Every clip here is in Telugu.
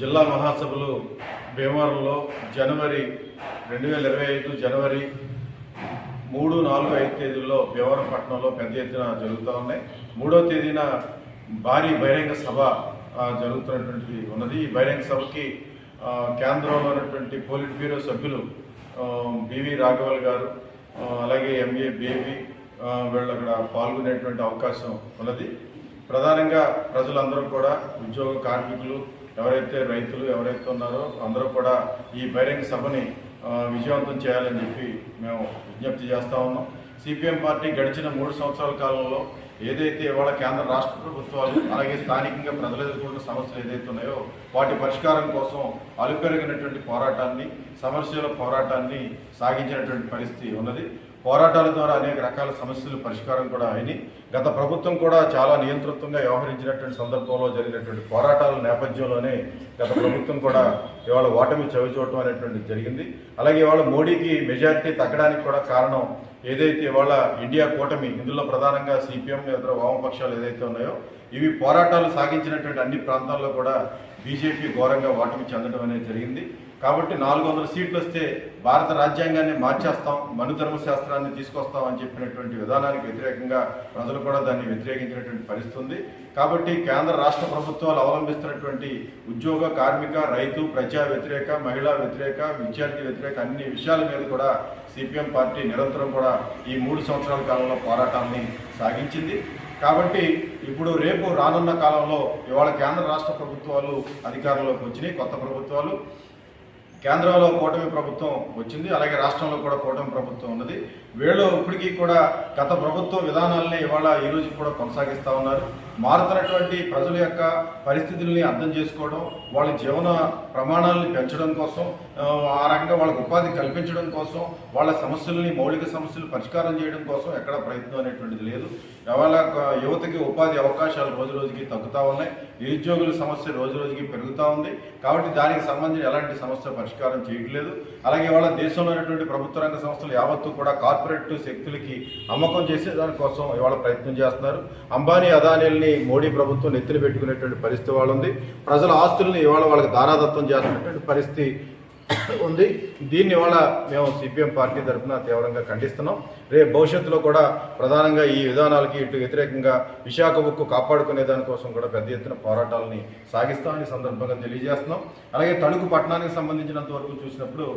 జిల్లా మహాసభలు భీమవరంలో జనవరి రెండు వేల ఇరవై ఐదు జనవరి మూడు నాలుగు ఐదు తేదీల్లో భీమవరం పట్టణంలో పెద్ద ఎత్తున జరుగుతూ ఉన్నాయి. మూడో తేదీన భారీ బహిరంగ సభ జరుగుతున్నటువంటిది జరుగుతున్నటువంటి ఉన్నది. ఈ బహిరంగ సభకి కేంద్రంలో ఉన్నటువంటి పోలిట్ బ్యూరో సభ్యులు బివి రాఘవల్ గారు అలాగే ఎంఏ బేబీ వీళ్ళు అక్కడ పాల్గొనేటువంటి అవకాశం ఉన్నది. ప్రధానంగా ప్రజలందరూ కూడా ఉద్యోగ కార్మికులు ఎవరైతే రైతులు ఎవరైతే ఉన్నారో అందరూ కూడా ఈ బహిరంగ సభని విజయవంతం చేయాలని చెప్పి మేము విజ్ఞప్తి చేస్తూ ఉన్నాం. సిపిఎం పార్టీ గడిచిన మూడు సంవత్సరాల కాలంలో ఏదైతే ఇవాళ కేంద్ర రాష్ట్ర ప్రభుత్వాలు అలాగే స్థానికంగా ప్రజలు ఎదుర్కొంటున్న సమస్యలు ఏదైతే ఉన్నాయో వాటి పరిష్కారం కోసం అలుపెరిగినటువంటి పోరాటాన్ని సమస్యల పోరాటాన్ని సాగించినటువంటి పరిస్థితి ఉన్నది. పోరాటాల ద్వారా అనేక రకాల సమస్యలు పరిష్కారం కూడా అయినాయి. గత ప్రభుత్వం కూడా చాలా నియంతృత్వంగా వ్యవహరించినటువంటి సందర్భంలో జరిగినటువంటి పోరాటాల నేపథ్యంలోనే గత ప్రభుత్వం కూడా ఇవాళ ఓటమి చవి చూడటం అనేటువంటి జరిగింది. అలాగే ఇవాళ మోడీకి మెజారిటీ తగ్గడానికి కూడా కారణం ఏదైతే ఇవాళ ఇండియా కూటమి ఇందులో ప్రధానంగా సిపిఎం ఇతర వామపక్షాలు ఏదైతే ఉన్నాయో ఇవి పోరాటాలు సాగించినటువంటి అన్ని ప్రాంతాల్లో కూడా బీజేపీ ఘోరంగా ఓటమి చెందడం అనేది జరిగింది. కాబట్టి నాలుగు వందల సీట్లు వస్తే భారత రాజ్యాంగాన్ని మార్చేస్తాం మనుధర్మ శాస్త్రాన్ని తీసుకొస్తాం అని చెప్పినటువంటి విధానానికి వ్యతిరేకంగా ప్రజలు కూడా దాన్ని వ్యతిరేకించినటువంటి పరిస్థితి ఉంది కాబట్టి కేంద్ర రాష్ట్ర ప్రభుత్వాలు అవలంబిస్తున్నటువంటి ఉద్యోగ కార్మిక రైతు ప్రజా వ్యతిరేక మహిళా వ్యతిరేక విద్యార్థి వ్యతిరేక అన్ని విషయాల మీద కూడా సిపిఎం పార్టీ నిరంతరం కూడా ఈ మూడు సంవత్సరాల కాలంలో పోరాటాన్ని సాగించింది. కాబట్టి ఇప్పుడు రేపు రానున్న కాలంలో ఇవాళ కేంద్ర రాష్ట్ర ప్రభుత్వాలు అధికారంలోకి వచ్చినాయి కొత్త ప్రభుత్వాలు. కేంద్రంలో కూటమి ప్రభుత్వం వచ్చింది అలాగే రాష్ట్రంలో కూడా కూటమి ప్రభుత్వం ఉన్నది. వీళ్ళు ఇప్పటికీ కూడా గత ప్రభుత్వ విధానాలనే ఇవాళ ఈ రోజు కూడా కొనసాగిస్తూ ఉన్నారు. మారుతున్నటువంటి ప్రజల యొక్క పరిస్థితుల్ని అర్థం చేసుకోవడం వాళ్ళ జీవన ప్రమాణాలను పెంచడం కోసం ఆ, రకంగా వాళ్ళకి ఉపాధి కల్పించడం కోసం వాళ్ళ సమస్యల్ని మౌలిక సమస్యలు పరిష్కారం చేయడం కోసం ఎక్కడ ప్రయత్నం అనేటువంటిది లేదు. ఇవాళ యువతకి ఉపాధి అవకాశాలు రోజు రోజుకి తగ్గుతూ ఉన్నాయి. నిరుద్యోగుల సమస్య రోజు రోజుకి పెరుగుతూ ఉంది. కాబట్టి దానికి సంబంధించి ఎలాంటి సమస్య పరిష్కారం చేయట్లేదు. అలాగే వాళ్ళ దేశంలో ఉన్నటువంటి ప్రభుత్వ రంగ సంస్థలు యావత్తు కూడా కార్పొరేట్ శక్తులకి అమ్మకం చేసే దానికోసం ఇవాళ ప్రయత్నం చేస్తున్నారు. అంబానీ అదానీల్ని మోడీ ప్రభుత్వం నెత్తిన పెట్టుకునేటువంటి పరిస్థితి వాళ్ళు ఉంది ప్రజల ఆస్తులను ఇవాళ వాళ్ళకి దారాదత్తం చేస్తున్నటువంటి పరిస్థితి ఉంది. దీన్ని ఇవాళ మేము సిపిఎం పార్టీ తరఫున తీవ్రంగా ఖండిస్తున్నాం. రేపు భవిష్యత్తులో కూడా ప్రధానంగా ఈ విధానాలకి ఇటు వ్యతిరేకంగా విశాఖ ఉక్కు కాపాడుకునే దానికోసం కూడా పెద్ద ఎత్తున పోరాటాలని సాగిస్తామని సందర్భంగా తెలియజేస్తున్నాం. అలాగే తణుకు పట్టణానికి సంబంధించినంత వరకు చూసినప్పుడు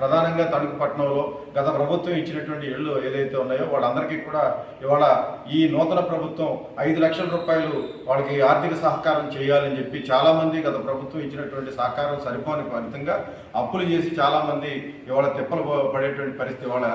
ప్రధానంగా తణుకు పట్టణంలో గత ప్రభుత్వం ఇచ్చినటువంటి ఇళ్ళు ఏదైతే ఉన్నాయో వాళ్ళందరికీ కూడా ఇవాళ ఈ నూతన ప్రభుత్వం ఐదు లక్షల రూపాయలు వాళ్ళకి ఆర్థిక సహకారం చేయాలని చెప్పి చాలామంది గత ప్రభుత్వం ఇచ్చినటువంటి సహకారం సరిపోని ఫలితంగా అప్పులు చేసి చాలామంది ఇవాళ తిప్పలు పడేటువంటి పరిస్థితి వాళ్ళ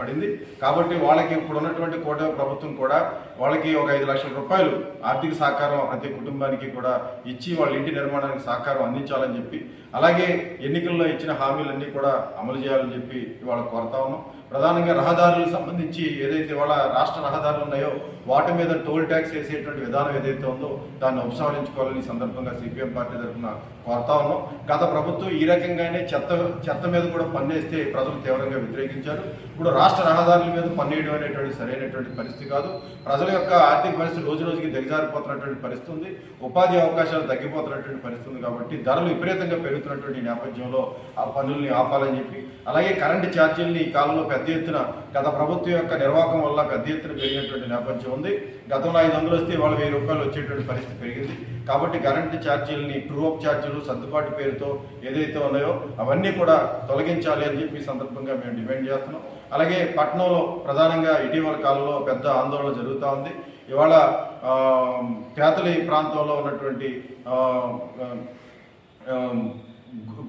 పడింది. కాబట్టి వాళ్ళకి ఇప్పుడు ఉన్నటువంటి కోట ప్రభుత్వం కూడా వాళ్ళకి ఒక ఐదు లక్షల రూపాయలు ఆర్థిక సహకారం ప్రతి కుటుంబానికి కూడా ఇచ్చి వాళ్ళ ఇంటి నిర్మాణానికి సహకారం అందించాలని చెప్పి అలాగే ఎన్నికల్లో ఇచ్చిన హామీలన్నీ కూడా అమలు చేయాలని చెప్పి ఇవాళ కోరుతా ఉన్నాం. ప్రధానంగా రహదారులకు సంబంధించి ఏదైతే వాళ్ళ రాష్ట్ర రహదారులు ఉన్నాయో వాటి మీద టోల్ ట్యాక్స్ వేసేటువంటి విధానం ఏదైతే ఉందో దాన్ని ఉపసంహరించుకోవాలని సందర్భంగా సిపిఎం పార్టీ తరఫున కోరుతా ఉన్నాం. గత ప్రభుత్వం ఈ రకంగానే చెత్త చెత్త మీద కూడా పన్నేస్తే ప్రజలు తీవ్రంగా వ్యతిరేకించారు. ఇప్పుడు రాష్ట్ర రహదారుల మీద పన్నేయడం అనేటువంటి సరైనటువంటి పరిస్థితి కాదు. ప్రజల యొక్క ఆర్థిక పరిస్థితి రోజు రోజుకి దిగజారిపోతున్నటువంటి పరిస్థితి ఉంది. ఉపాధి అవకాశాలు తగ్గిపోతున్నటువంటి పరిస్థితి ఉంది కాబట్టి ధరలు విపరీతంగా పెరుగుతున్నటువంటి నేపథ్యంలో ఆ పన్నుల్ని ఆపాలని చెప్పి అలాగే కరెంటు ఛార్జీల్ని ఈ కాలంలో పెద్ద ఎత్తున గత ప్రభుత్వం యొక్క నిర్వాహకం వల్ల పెద్ద ఎత్తున పెరిగినటువంటి నేపథ్యం ఉంది. గతంలో ఐదు వందలు వస్తే ఇవాళ వెయ్యి రూపాయలు వచ్చేటువంటి పరిస్థితి పెరిగింది. కాబట్టి కరెంటు ఛార్జీలని ట్రూ అప్ ఛార్జీలు సర్దుబాటు పేరుతో ఏదైతే ఉన్నాయో అవన్నీ కూడా తొలగించాలి అని చెప్పి సందర్భంగా మేము డిమాండ్ చేస్తున్నాం. అలాగే పట్టణంలో ప్రధానంగా ఇటీవల కాలంలో పెద్ద ఆందోళన జరుగుతూ ఉంది. ఇవాళ పేతలి ప్రాంతంలో ఉన్నటువంటి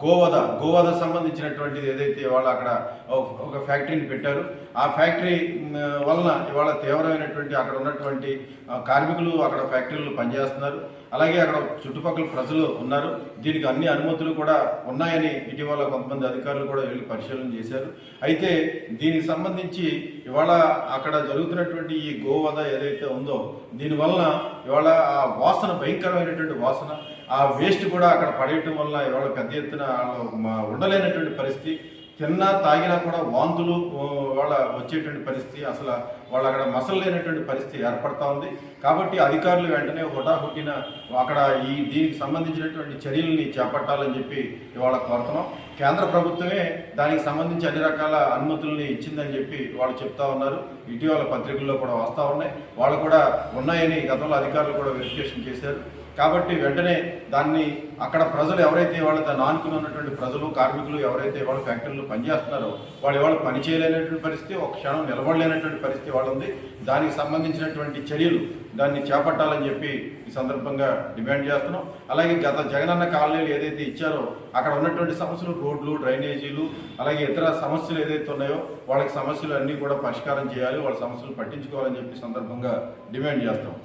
గోవధ గోవధ సంబంధించినటువంటిది ఏదైతే ఇవాళ అక్కడ ఒక- ఫ్యాక్టరీని పెట్టారు ఆ ఫ్యాక్టరీ వలన ఇవాళ తీవ్రమైనటువంటి అక్కడ ఉన్నటువంటి కార్మికులు అక్కడ ఫ్యాక్టరీలు పనిచేస్తున్నారు. అలాగే అక్కడ చుట్టుపక్కల ప్రజలు ఉన్నారు. దీనికి అన్ని అనుమతులు కూడా ఉన్నాయని ఇటీవల కొంతమంది అధికారులు కూడా వెళ్ళి పరిశీలన చేశారు. అయితే దీనికి సంబంధించి ఇవాళ అక్కడ జరుగుతున్నటువంటి ఈ గోవధ ఏదైతే ఉందో దీనివలన ఇవాళ ఆ వాసన భయంకరమైనటువంటి వాసన ఆ వేస్ట్ కూడా అక్కడ పడేయటం వల్ల ఇవాళ పెద్ద ఎత్తున ఉండలేనటువంటి పరిస్థితి. తిన్నా తాగినా కూడా వాంతులు వాళ్ళ వచ్చేటువంటి పరిస్థితి అసలు వాళ్ళు అక్కడ మసలు లేనటువంటి పరిస్థితి ఏర్పడతా ఉంది. కాబట్టి అధికారులు వెంటనే హుటాహుటిన అక్కడ ఈ దీనికి సంబంధించినటువంటి చర్యల్ని చేపట్టాలని చెప్పి ఇవాళ కోరుతున్నాం. కేంద్ర ప్రభుత్వమే దానికి సంబంధించి అన్ని రకాల అనుమతుల్ని ఇచ్చిందని చెప్పి వాళ్ళు చెప్తా ఉన్నారు. ఇటీవల పత్రికల్లో కూడా వస్తూ ఉన్నాయి. వాళ్ళు కూడా ఉన్నాయని గతంలో అధికారులు కూడా వెరిఫికేషన్ చేశారు. కాబట్టి వెంటనే దాన్ని అక్కడ ప్రజలు ఎవరైతే వాళ్ళ దాన్ని ఆనుకుని ఉన్నటువంటి ప్రజలు కార్మికులు ఎవరైతే వాళ్ళ ఫ్యాక్టరీలో పనిచేస్తున్నారో వాళ్ళు ఎవరు పని చేయలేనటువంటి పరిస్థితి ఒక క్షణం నిలబడలేనటువంటి పరిస్థితి వాళ్ళ ఉంది దానికి సంబంధించినటువంటి చర్యలు దాన్ని చేపట్టాలని చెప్పి ఈ సందర్భంగా డిమాండ్ చేస్తున్నాం. అలాగే గత జగనన్న కాలనీలు ఏదైతే ఇచ్చారో అక్కడ ఉన్నటువంటి సమస్యలు రోడ్లు డ్రైనేజీలు అలాగే ఇతర సమస్యలు ఏదైతే ఉన్నాయో వాళ్ళకి సమస్యలు అన్నీ కూడా పరిష్కారం చేయాలి వాళ్ళ సమస్యలు పట్టించుకోవాలని చెప్పి సందర్భంగా డిమాండ్ చేస్తాం